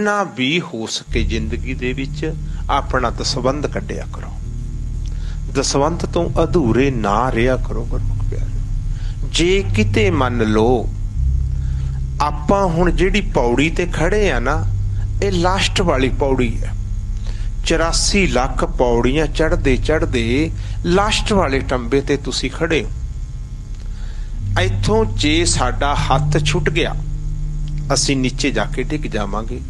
ਨਾ ਵੀ ਹੋ ਸਕੇ ਜ਼ਿੰਦਗੀ ਦੇ ਵਿੱਚ ਆਪਣਾ ਦਸਵੰਧ ਕੱਢਿਆ ਕਰੋ। ਦਸਵੰਧ ਤੋਂ ਅਧੂਰੇ ਨਾ ਰਿਹਾ ਕਰੋ ਗੁਰਮੁਖ ਪਿਆਰੇ। ਜੇ ਕਿਤੇ ਮੰਨ ਲਓ ਆਪਾਂ ਹੁਣ ਜਿਹੜੀ ਪੌੜੀ ਤੇ ਖੜੇ ਆ ਨਾ, ਇਹ ਲਾਸਟ ਵਾਲੀ ਪੌੜੀ ਹੈ। 84 ਲੱਖ ਪੌੜੀਆਂ ਚੜਦੇ ਚੜ੍ਹਦੇ ਲਾਸਟ ਵਾਲੇ ਟੰਬੇ ਤੇ ਤੁਸੀਂ ਖੜੇ ਹੋ। ਇੱਥੋਂ ਜੇ ਸਾਡਾ ਹੱਥ ਛੁੱਟ ਗਿਆ, ਅਸੀਂ ਨੀਚੇ ਜਾ ਕੇ ਡਿੱਗ ਜਾਵਾਂਗੇ।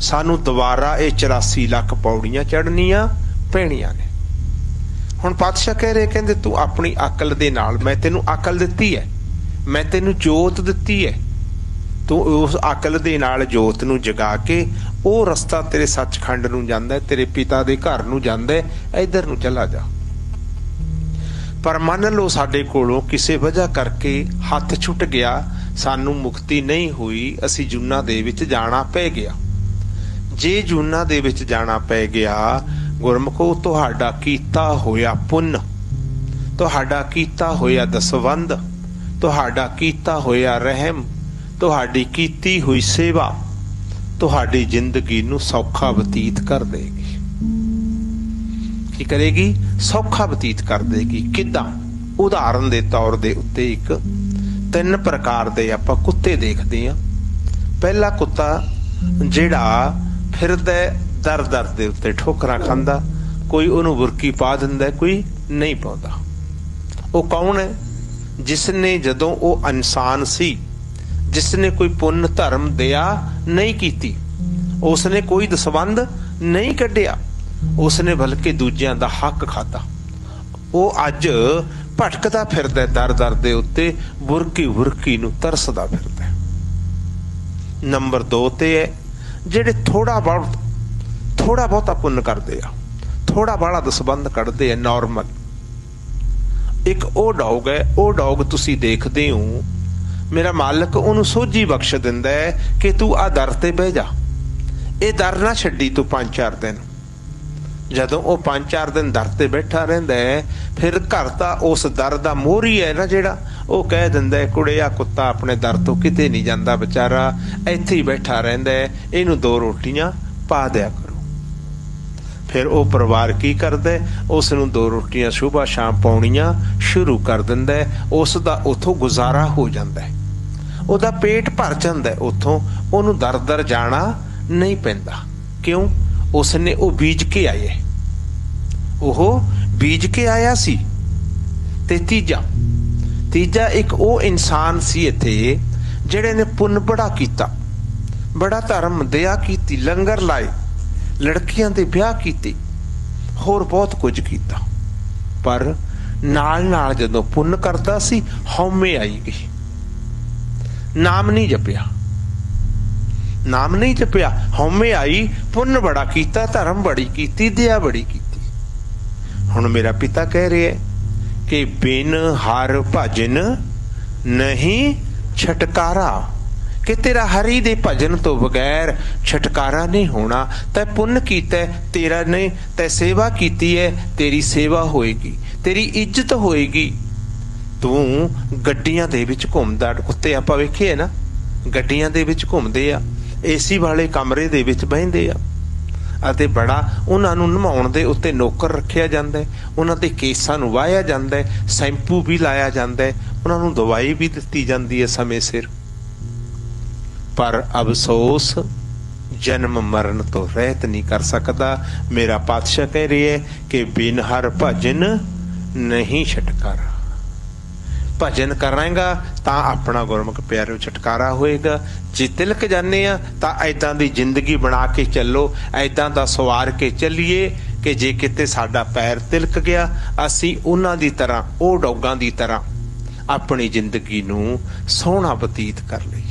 ਸਾਨੂੰ ਦੁਬਾਰਾ ਇਹ 84 ਲੱਖ ਪੌੜੀਆਂ ਚੜ੍ਹਨੀਆਂ ਪੈਣੀਆਂ ਨੇ। ਹੁਣ ਪਾਤਸ਼ਾਹ ਕਹਿ ਰਹੇ, ਕਹਿੰਦੇ, ਤੂੰ ਆਪਣੀ ਅਕਲ ਦੇ ਨਾਲ, ਮੈਂ ਤੈਨੂੰ ਅਕਲ ਦਿੱਤੀ ਹੈ। ਮੈਂ ਤੈਨੂੰ ਜੋਤ ਦਿੱਤੀ ਹੈ। ਤੂੰ ਉਸ ਅਕਲ ਦੇ ਨਾਲ ਜੋਤ ਨੂੰ ਜਗਾ ਕੇ, ਉਹ ਰਸਤਾ ਤੇਰੇ ਸੱਚਖੰਡ ਨੂੰ ਜਾਂਦਾ ਤੇਰੇ ਪਿਤਾ ਦੇ ਘਰ ਨੂੰ ਜਾਂਦਾ ਹੈ, ਇਧਰ ਨੂੰ ਚਲਾ ਜਾ। ਪਰ ਮੰਨ ਲਓ ਸਾਡੇ ਕੋਲੋਂ ਕਿਸੇ ਵਜ੍ਹਾ ਕਰਕੇ ਹੱਥ ਛੁੱਟ ਗਿਆ, ਸਾਨੂੰ ਮੁਕਤੀ ਨਹੀਂ ਹੋਈ, ਅਸੀਂ ਜੁਨਾ ਦੇ ਵਿੱਚ ਜਾਣਾ ਪੈ ਗਿਆ। ਜੇ ਜੁਨਾ ਦੇ ਵਿੱਚ ਜਾਣਾ ਪੈ ਗਿਆ, ਗੁਰਮਖੋ, ਤੁਹਾਡਾ ਕੀਤਾ ਹੋਇਆ ਪੁੰਨ। ਤੁਹਾਡਾ ਕੀਤਾ ਹੋਇਆ ਦਸਵੰਦ, ਤੁਹਾਡਾ ਕੀਤਾ ਹੋਇਆ ਰਹਿਮ, ਤੁਹਾਡੀ ਕੀਤੀ ਹੋਈ ਸੇਵਾ, ਤੁਹਾਡੀ ਜ਼ਿੰਦਗੀ ਨੂੰ ਸੌਖਾ ਬਤੀਤ ਕਰ ਦੇਗੀ। ਕੀ ਕਰੇਗੀ? ਸੌਖਾ ਬਤੀਤ ਕਰ ਦੇਗੀ। ਕਿਦਾਂ? ਉਦਾਹਰਨ ਦੇ ਤੌਰ ਦੇ ਉੱਤੇ ਇੱਕ, ਤਿੰਨ ਪ੍ਰਕਾਰ ਦੇ ਆਪਾਂ ਕੁੱਤੇ ਦੇਖਦੇ ਆ ਪਹਿਲਾ ਕੁੱਤਾ ਜਿਹੜਾ ਫਿਰਦਾ ਦਰ ਦਰ ਦੇ ਉੱਤੇ ਠੋਕਰਾਂ ਖਾਂਦਾ, ਕੋਈ ਉਹਨੂੰ ਬੁਰਕੀ ਪਾ ਦਿੰਦਾ, ਕੋਈ ਨਹੀਂ ਪਾਉਂਦਾ। ਉਹ ਕੌਣ ਹੈ? ਜਿਸ ਨੇ ਜਦੋਂ ਉਹ ਇਨਸਾਨ ਸੀ ਜਿਸ ਨੇ ਕੋਈ ਪੁੰਨ ਧਰਮ ਦਿਆ ਨਹੀਂ ਕੀਤੀ ਉਸ ਨੇ ਕੋਈ ਦਸਵੰਦ ਨਹੀਂ ਕੱਢਿਆ ਉਸ ਨੇ ਬਲਕਿ ਦੂਜਿਆਂ ਦਾ ਹੱਕ ਖਾਦਾ ਉਹ ਅੱਜ ਭਟਕਦਾ ਫਿਰਦਾ ਦਰ ਦਰ ਦੇ ਉੱਤੇ ਬੁਰਕੀ ਬੁਰਕੀ ਨੂੰ ਤਰਸਦਾ ਫਿਰਦਾ ਨੰਬਰ 2 ਤੇ ਹੈ ਜਿਹੜੇ ਥੋੜਾ ਬਹੁਤ ਥੋੜਾ ਬਹੁਤਾ ਪੁੰਨ ਕਰਦੇ ਆ, ਥੋੜਾ ਬਾਲਾ ਦਸਬੰਦ ਕੱਢਦੇ ਆ ਨਾਰਮਲ ਇੱਕ ਉਹ ਡੌਗ ਹੈ, ਉਹ ਡੌਗ ਤੁਸੀਂ ਦੇਖਦੇ ਹੋ, ਮੇਰਾ ਮਾਲਕ ਉਹਨੂੰ ਸੋਝੀ ਬਖਸ਼ ਦਿੰਦਾ ਹੈ ਕਿ ਤੂੰ ਆ ਦਰ ਤੇ ਬਹਿ ਜਾ। ਇਹ ਦਰ ਨਾ ਛੱਡੀ ਤੂੰ 5-4 ਦਿਨ। ਜਦੋਂ ਉਹ 5-4 ਦਿਨ ਦਰ ਤੇ ਬੈਠਾ ਰਹਿੰਦਾ ਹੈ ਫਿਰ ਘਰ ਦਾ ਉਸ ਦਰ ਦਾ ਮੋਹਰੀ ਹੈ ਨਾ ਜਿਹੜਾ। ਉਹ ਕਹਿ ਦਿੰਦਾ ਹੈ ਕੁੜਿਆ ਕੁੱਤਾ ਆਪਣੇ ਦਰ ਤੋਂ ਕਿਤੇ ਨਹੀਂ ਜਾਂਦਾ ਵਿਚਾਰਾ। ਇੱਥੇ ਹੀ ਬੈਠਾ ਰਹਿੰਦਾ ਹੈ। ਇਹਨੂੰ ਦੋ ਰੋਟੀਆਂ ਪਾ ਦਿਆ ਕਰੋ। ਫਿਰ ਉਹ ਪਰਿਵਾਰ ਕੀ ਕਰਦਾ ਹੈ? ਉਸ ਨੂੰ ਦੋ ਰੋਟੀਆਂ ਸਵੇਰ ਸ਼ਾਮ ਪਾਉਣੀਆਂ ਸ਼ੁਰੂ ਕਰ ਦਿੰਦਾ ਹੈ। ਉਸ ਦਾ ਉਥੋਂ ਗੁਜ਼ਾਰਾ ਹੋ ਜਾਂਦਾ ਹੈ। ਉਹਦਾ ਪੇਟ ਭਰ ਜਾਂਦਾ ਹੈ ਉਥੋਂ। ਉਹਨੂੰ ਦਰ ਦਰ ਜਾਣਾ ਨਹੀਂ ਪੈਂਦਾ। ਕਿਉਂ? ਉਸਨੇ ਉਹ ਬੀਜ ਕੇ ਆਏ ਉਹ ਬੀਜ ਕੇ ਆਇਆ ਸੀ। ਤੇ ਤੀਜਾ ਤੀਜਾ ਇੱਕ ਉਹ ਇਨਸਾਨ ਸੀ ਇੱਥੇ, ਜਿਹੜੇ ਨੇ ਪੁੰਨ ਬੜਾ ਕੀਤਾ। ਬੜਾ ਧਰਮ, ਦਇਆ ਕੀਤੀ, ਲੰਗਰ ਲਾਏ, ਲੜਕੀਆਂ ਦੇ ਵਿਆਹ ਕੀਤੇ, ਹੋਰ ਬਹੁਤ ਕੁਝ ਕੀਤਾ। ਪਰ ਨਾਲ ਨਾਲ ਜਦੋਂ ਪੁੰਨ ਕਰਦਾ ਸੀ, ਹਉਮੈ ਆਈ ਗਈ। ਨਾਮ ਨਹੀਂ ਜਪਿਆ। ਨਾਮ ਨਹੀਂ ਜਪਿਆ, ਹਉਮੈ ਆਈ, ਪੁੰਨ ਬੜਾ ਕੀਤਾ, ਧਰਮ ਬੜੀ ਕੀਤੀ, ਦਇਆ ਬੜੀ ਕੀਤੀ। ਹੁਣ ਮੇਰਾ ਪਿਤਾ ਕਹਿ ਰਿਹਾ ਹੈ ਕਿ ਬਿਨ ਹਰ ਭਜਨ ਨਹੀਂ ਛਟਕਾਰਾ, ਕਿ ਤੇਰਾ ਹਰੀ ਦੇ ਭਜਨ ਤੋਂ ਬਗੈਰ ਛਟਕਾਰਾ ਨਹੀਂ ਹੋਣਾ। ਤੈ ਪੁੰਨ ਕੀਤਾ, ਤੇਰਾ ਨੇ ਤੈ ਸੇਵਾ ਕੀਤੀ ਹੈ ਤੇਰੀ ਸੇਵਾ ਹੋਏਗੀ, ਤੇਰੀ ਇੱਜ਼ਤ ਹੋਏਗੀ। ਤੂੰ ਗੱਡੀਆਂ ਦੇ ਵਿੱਚ ਘੁੰਮਦਾ ਕੁੱਤੇ ਆਪਾਂ ਵੇਖੇ ਨਾ, ਗੱਡੀਆਂ ਦੇ ਵਿੱਚ ਘੁੰਮਦੇ ਆ, ਏਸੀ ਵਾਲੇ ਕਮਰੇ ਦੇ ਵਿੱਚ ਬਹਿੰਦੇ ਆ। ਅਤੇ ਬੜਾ ਉਹਨਾਂ ਨੂੰ ਨਿਭਾਉਣ ਦੇ ਉੱਤੇ ਨੌਕਰ ਰੱਖਿਆ ਜਾਂਦਾ ਹੈ, ਉਹਨਾਂ ਦੇ ਕੇਸਾਂ ਨੂੰ ਵਾਹਿਆ ਜਾਂਦਾ ਹੈ, ਸ਼ੈਂਪੂ ਵੀ ਲਾਇਆ ਜਾਂਦਾ ਹੈ, ਉਹਨਾਂ ਨੂੰ ਦਵਾਈ ਵੀ ਦਿੱਤੀ ਜਾਂਦੀ ਹੈ ਸਮੇਂ ਸਿਰ। ਪਰ ਅਫਸੋਸ, ਜਨਮ ਮਰਨ ਤੋਂ ਰਹਿਤ ਨਹੀਂ ਕਰ ਸਕਦਾ। ਮੇਰਾ ਪਾਤਸ਼ਾਹ ਕਹਿ ਰਿਹਾ ਹੈ ਕਿ ਬਿਨ ਹਰ ਭਜਨ ਨਹੀਂ ਛਟਕਾਰਾ। ਭਜਨ ਕਰਾਂਗਾ, ਤਾਂ ਆਪਣਾ ਗੁਰਮੁਖ ਪਿਆਰਿਓ ਛਟਕਾਰਾ ਹੋਏਗਾ। ਜੇ ਤਿਲਕ ਜਾਂਦੇ ਆ, ਤਾਂ ਐਦਾਂ ਦੀ ਜ਼ਿੰਦਗੀ ਬਣਾ ਕੇ ਚੱਲੋ ਐਦਾਂ ਦਾ ਸਵਾਰ ਕੇ ਚੱਲੀਏ ਕਿ ਜੇ ਕਿਤੇ ਸਾਡਾ ਪੈਰ ਤਿਲਕ ਗਿਆ, ਅਸੀਂ ਉਹਨਾਂ ਦੀ ਤਰ੍ਹਾਂ, ਉਹ ਡੌਗਾਂ ਦੀ ਤਰ੍ਹਾਂ ਆਪਣੀ ਜ਼ਿੰਦਗੀ ਨੂੰ ਸੋਹਣਾ ਬਤੀਤ ਕਰ ਲਈਏ।